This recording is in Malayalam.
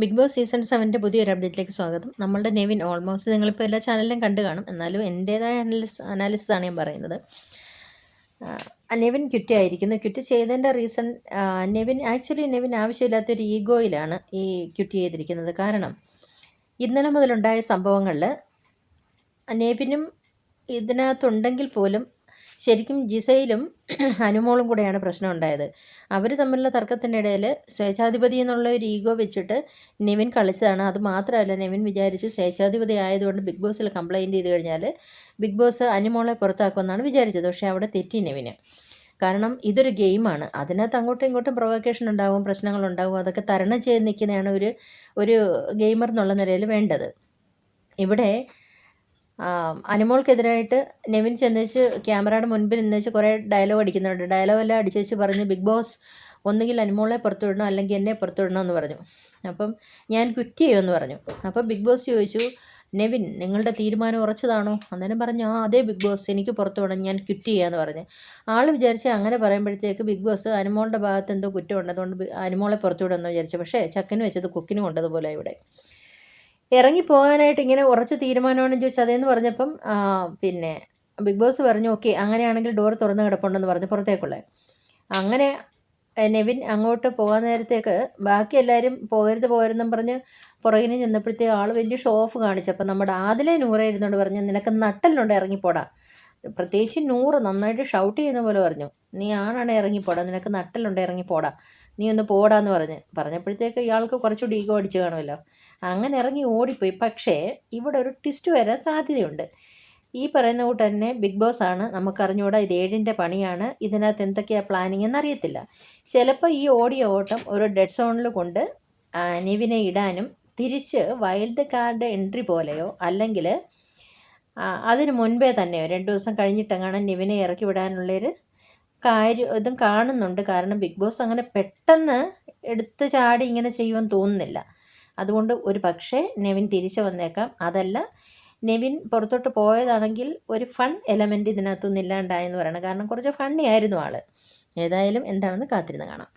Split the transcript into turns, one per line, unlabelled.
ബിഗ് ബോസ് സീസൺ സെവന്റെ പുതിയൊരു അപ്ഡേറ്റിലേക്ക് സ്വാഗതം. നമ്മളുടെ നെവിൻ ഓൾമോസ്റ്റ് നിങ്ങളിപ്പോൾ എല്ലാ ചാനലിലും കണ്ടു കാണും. എന്നാലും എന്റേതായ അനാലിസ് അനാലിസിസ് ആണ് ഞാൻ പറയുന്നത്. നെവിൻ ക്വിറ്റ് ആയിരിക്കുന്നു ക്വിറ്റ് ചെയ്തതിന്റെ റീസൺ നെവിൻ ആക്ച്വലി നെവിൻ ആവശ്യമില്ലാത്തൊരു ഈഗോയിലാണ് ഈ ക്വിറ്റ് ചെയ്തിരിക്കുന്നത്. കാരണം ഇന്നലെ മുതലുണ്ടായ സംഭവങ്ങളിൽ നെവിനും ഇതിനകത്തുണ്ടെങ്കിൽ പോലും ശരിക്കും ജിസയിലും അനുമോളും കൂടെയാണ് പ്രശ്നം ഉണ്ടായത്. അവർ തമ്മിലുള്ള തർക്കത്തിന്റെ ഇടയിൽ സ്വേച്ഛാധിപതി എന്നുള്ള ഒരു ഈഗോ വെച്ചിട്ട് നിവിൻ കളിച്ചതാണ്. അത് മാത്രമല്ല നിവിൻ വിചാരിച്ചു സ്വേച്ഛാധിപതി ആയതുകൊണ്ട് ബിഗ് ബോസിൽ കംപ്ലയിന്റ് ചെയ്ത് കഴിഞ്ഞാൽ ബിഗ് ബോസ് അനുമോളെ പുറത്താക്കുമെന്നാണ് വിചാരിച്ചത്. പക്ഷേ അവിടെ തെറ്റി നിവിന്. കാരണം ഇതൊരു ഗെയിമാണ്. അതിനകത്ത് അങ്ങോട്ടും ഇങ്ങോട്ടും പ്രൊവക്കേഷൻ ഉണ്ടാവും പ്രശ്നങ്ങളുണ്ടാവും അതൊക്കെ തരണം ചെയ്ത് നിൽക്കുന്നതാണ് ഒരു ഒരു ഗെയിമർ എന്നുള്ള നിലയിൽ വേണ്ടത്. ഇവിടെ അനുമോൾക്കെതിരായിട്ട് നെവിൻ ചെന്നേച്ച് ക്യാമറയുടെ മുൻപിൽ നിന്നേച്ച് കുറേ ഡയലോഗ് അടിക്കുന്നുണ്ട്. ഡയലോഗ് എല്ലാം അടിച്ചേച്ച് പറഞ്ഞ് ബിഗ് ബോസ് ഒന്നുകിൽ അനുമോളെ പുറത്തു വിടണം അല്ലെങ്കിൽ എന്നെ പുറത്തു വിടണം എന്ന് പറഞ്ഞു. അപ്പം ഞാൻ ക്വിറ്റ് ചെയ്യുമെന്ന് പറഞ്ഞു. അപ്പോൾ ബിഗ് ബോസ് ചോദിച്ചു നെവിൻ നിങ്ങളുടെ തീരുമാനം ഉറച്ചതാണോ? അന്നേരം പറഞ്ഞു ആ അതേ ബിഗ് ബോസ് എനിക്ക് പുറത്തു വിടണം. ഞാൻ ക്വിറ്റ് ചെയ്യാമെന്ന് പറഞ്ഞു. ആൾ വിചാരിച്ച് അങ്ങനെ പറയുമ്പോഴത്തേക്ക് ബിഗ് ബോസ് അനുമോളുടെ ഭാഗത്ത് എന്തോ കുറ്റമുണ്ട്. അതുകൊണ്ട് അനുമോളെ വിടുമെന്ന് വിചാരിച്ചു. പക്ഷേ ചക്കന് വെച്ചത് കുക്കിന് കൊണ്ടതുപോലെ ഇവിടെ. ഇറങ്ങി പോകാനായിട്ട് ഇങ്ങനെ ഉറച്ച തീരുമാനമാണെന്ന് ചോദിച്ചാൽ അതേന്ന് പറഞ്ഞപ്പം പിന്നെ ബിഗ് ബോസ് പറഞ്ഞു ഓക്കെ അങ്ങനെയാണെങ്കിൽ ഡോർ തുറന്ന് കിടപ്പുണ്ടെന്ന് പറഞ്ഞു പുറത്തേക്കുള്ള. അങ്ങനെ നെവിൻ അങ്ങോട്ട് പോകാൻ നേരത്തേക്ക് ബാക്കി എല്ലാവരും പോകരുത് പോകരുതെന്നും പറഞ്ഞ് പുറകിന് ചെന്നപ്പോഴത്തേ ആൾ വലിയ ഷോ ഓഫ് കാണിച്ചു. അപ്പം നമ്മുടെ ആദിലെ നൂറ ഇരുന്നുകൊണ്ട് പറഞ്ഞു നിനക്ക് നട്ടലുണ്ട് ഇറങ്ങിപ്പോടാ. പ്രത്യേകിച്ച് നൂറ് നന്നായിട്ട് ഷൗട്ട് ചെയ്യുന്ന പോലെ പറഞ്ഞു. നീ ആണാണ് ഇറങ്ങിപ്പോടാ നിനക്ക് നട്ടലുണ്ട് ഇറങ്ങിപ്പോടാ നീ ഒന്ന് പോടാന്ന് പറഞ്ഞ്. പറഞ്ഞപ്പോഴത്തേക്ക് ഇയാൾക്ക് കുറച്ചുകൂടി ഈഗോ അടിച്ച് കാണുമല്ലോ. അങ്ങനെ ഇറങ്ങി ഓടിപ്പോയി. പക്ഷേ ഇവിടെ ഒരു ട്വിസ്റ്റ് വരാൻ സാധ്യതയുണ്ട്. ഈ പറയുന്ന കൂട്ട് തന്നെ ബിഗ് ബോസ് ആണ്. നമുക്കറിഞ്ഞുകൂടാ ഇത് ഏഴിന്റെ പണിയാണ്. ഇതിനകത്ത് എന്തൊക്കെയാണ് പ്ലാനിങ് എന്നറിയത്തില്ല ചിലപ്പോൾ ഈ ഓടിയ ഓട്ടം ഒരു ഡെഡ് സോണിൽ കൊണ്ട് നിവിനെ ഇടാനും തിരിച്ച് വൈൽഡ് കാർഡ് എൻട്രി പോലെയോ അല്ലെങ്കിൽ അതിന് മുൻപേ തന്നെ രണ്ട് ദിവസം കഴിഞ്ഞിട്ടെങ്ങാണ് നിവിനെ ഇറക്കി വിടാനുള്ളൊരു കാര്യം ഇതും കാണുന്നുണ്ട്. കാരണം ബിഗ് ബോസ് അങ്ങനെ പെട്ടെന്ന് എടുത്ത് ചാടി ഇങ്ങനെ ചെയ്യുമെന്ന് തോന്നുന്നില്ല. അതുകൊണ്ട് ഒരു പക്ഷേ നെവിൻ തിരിച്ചു വന്നേക്കാം. അതല്ല നെവിൻ പുറത്തോട്ട് പോയതാണെങ്കിൽ ഒരു ഫൺ എലമെന്റ് ഇതിനകത്തൊന്നും ഇല്ലാണ്ടായെന്ന് പറയണം. കാരണം കുറച്ച് ഫണ്ണി ആയിരുന്നു ആൾ ഏതായാലും എന്താണെന്ന് കാത്തിരുന്ന് കാണാം.